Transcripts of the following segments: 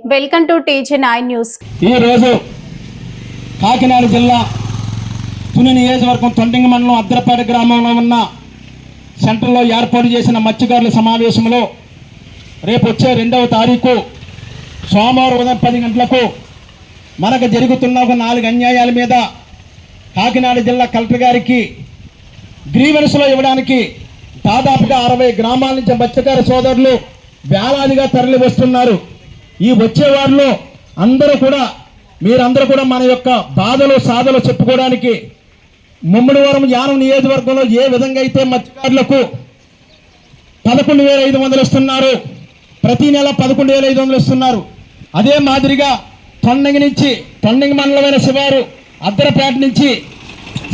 Welcome to TG nine news. ఈ రోజు కాకినాడ జిల్లా తుని నియోజకవర్గం తొండింగ మండలం అద్రపేట గ్రామంలో ఉన్న సెంటర్లో ఏర్పాటు చేసిన మత్స్యకారుల సమావేశంలో రేపు వచ్చే రెండవ తారీఖు సోమవారం ఉదయం పది గంటలకు మనకు జరుగుతున్న ఒక నాలుగు అన్యాయాల మీద కాకినాడ జిల్లా కలెక్టర్ గారికి గ్రీవెన్స్లో ఇవ్వడానికి దాదాపుగా అరవై గ్రామాల నుంచి మత్స్యకార సోదరులు వేలాదిగా తరలి వస్తున్నారు ఈ వచ్చేవారిలో అందరూ కూడా మీరందరూ కూడా మన యొక్క బాధలు సాధలు చెప్పుకోవడానికి ముమ్మడివరం యానం నియోజకవర్గంలో ఏ విధంగా అయితే మత్స్యకారులకు పదకొండు వేల ఐదు వందలు ఇస్తున్నారు ప్రతి నెల పదకొండు వేల ఐదు వందలు ఇస్తున్నారు. అదే మాదిరిగా టన్నింగ్ నుంచి టన్నింగ్ మండలమైన శివారు అద్దరపేట నుంచి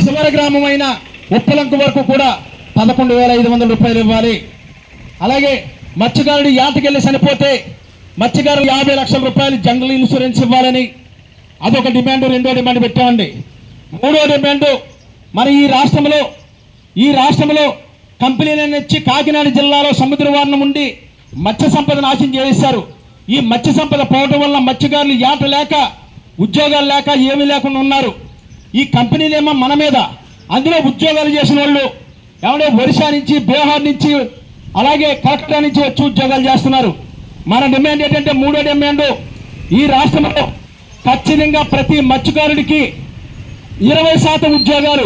శివరి గ్రామమైన ఉప్పలంకు వరకు కూడా పదకొండు వేల ఐదు వందల రూపాయలు ఇవ్వాలి. అలాగే మత్స్యకారుడు యాతకెళ్ళి చనిపోతే మత్స్యకారులు యాభై లక్షల రూపాయలు జనరల్ ఇన్సూరెన్స్ ఇవ్వాలని అదొక డిమాండ్ రెండో డిమాండ్ పెట్టామండి. మూడో డిమాండ్ మరి ఈ రాష్ట్రంలో ఈ రాష్ట్రంలో కంపెనీలను ఇచ్చి కాకినాడ జిల్లాలో సముద్ర వారణం ఉండి మత్స్య సంపద నాశనం చేశారు ఈ మత్స్య సంపద పోవటం వల్ల మత్స్యకారులు ఏట లేక ఉద్యోగాలు లేక ఏమీ లేకుండా ఉన్నారు. ఈ కంపెనీలేమో మన మీద అందులో ఉద్యోగాలు చేసిన వాళ్ళు ఎవడో ఒరిస్సా నుంచి బీహార్ నుంచి అలాగే కలకత్తా నుంచి వచ్చి ఉద్యోగాలు చేస్తున్నారు. మన డిమాండ్ ఏంటంటే మూడో డిమాండ్ ఈ రాష్ట్రంలో ఖచ్చితంగా ప్రతి మత్స్యకారుడికి ఇరవై శాతం ఉద్యోగాలు.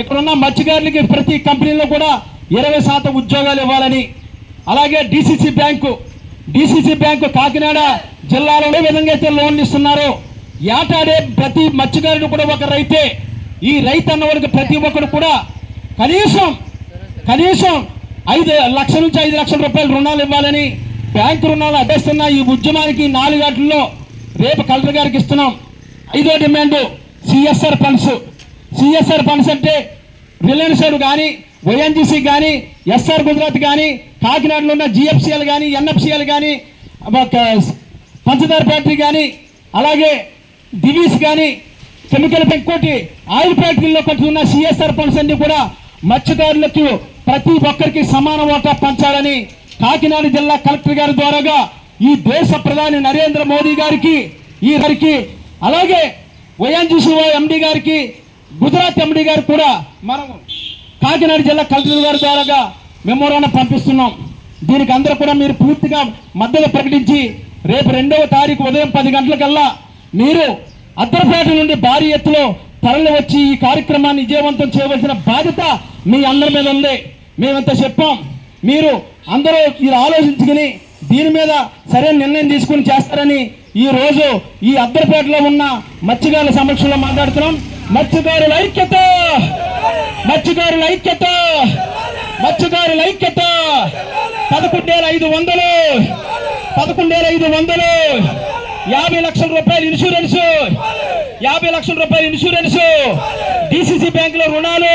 ఇక్కడున్న మత్స్యకారులకి ప్రతి కంపెనీలో కూడా ఇరవై శాతం ఉద్యోగాలు ఇవ్వాలని. అలాగే DCC bank DCC bank Kakinada జిల్లాలో ఏ విధంగా అయితే లోన్లు ఇస్తున్నారో ఏటాడే ప్రతి మత్స్యకారుడు కూడా ఒక రైతే. ఈ రైతు అన్నవాడికి ప్రతి ఒక్కరు కూడా కనీసం కనీసం ఐదు లక్షల నుంచి ఐదు లక్షల రూపాయలు రుణాలు ఇవ్వాలని బ్యాంకు రుణాలు అడ్డేస్తున్న ఈ ఉద్యమానికి నాలుగు గంటల్లో రేపు కలెక్టర్ గారికి ఇస్తున్నాం. ఐదో demand CSR funds. CSR funds అంటే రిలయన్స్ కానీ వైఎన్జిసి కానీ ఎస్ఆర్ గుజరాత్ కానీ కాకినాడలో ఉన్న జిఎఫ్సిఎల్ కానీ ఎన్ఎఫ్సిఎల్ కానీ ఒక పంచదార ఫ్యాక్టరీ కానీ అలాగే దివీస్ కానీ కెమికల్ పెంకోటి ఆయిల్ ఫ్యాక్టరీలో కట్టుకున్న సిఎస్ఆర్ ఫండ్స్ అన్ని కూడా మత్స్యకారులకు ప్రతి ఒక్కరికి సమాన ఓటా పంచాలని కాకినాడ జిల్లా కలెక్టర్ గారి ద్వారాగా ఈ దేశ ప్రధాని నరేంద్ర మోదీ గారికి ఈ గారికి అలాగే వైఎన్జిసి ఎండి గారికి గుజరాత్ ఎండి గారికి కూడా మనం కాకినాడ జిల్లా కలెక్టర్ గారి ద్వారాగా మెమోరాన్ని పంపిస్తున్నాం. దీనికి అందరూ కూడా మీరు పూర్తిగా మద్దతు ప్రకటించి రేపు రెండవ తారీఖు ఉదయం పది గంటలకల్లా మీరు అద్దరపేట నుండి భారీ ఎత్తులో తరలి వచ్చి ఈ కార్యక్రమాన్ని విజయవంతం చేయవలసిన బాధ్యత మీ అందరి మీద ఉంది. మేమంతా చెప్పాం. మీరు అందరూ మీరు ఆలోచించుకుని దీని మీద సరైన నిర్ణయం తీసుకుని చేస్తారని ఈ రోజు ఈ అద్దరిపేటలో ఉన్న మత్స్యకారుల సమక్షంలో మాట్లాడుతున్నాం. మత్స్యకారుల ఐక్యత! మత్స్యకారుల ఐక్యత! మత్స్యకారుల ఐక్యత! పదకొండేల ఐదు వందలు! పదకొండేల ఐదు వందలు! యాభై లక్షల రూపాయలు ఇన్సూరెన్స్! యాభై లక్షల రూపాయలు ఇన్సూరెన్స్! డిసిసి బ్యాంకులో రుణాలు!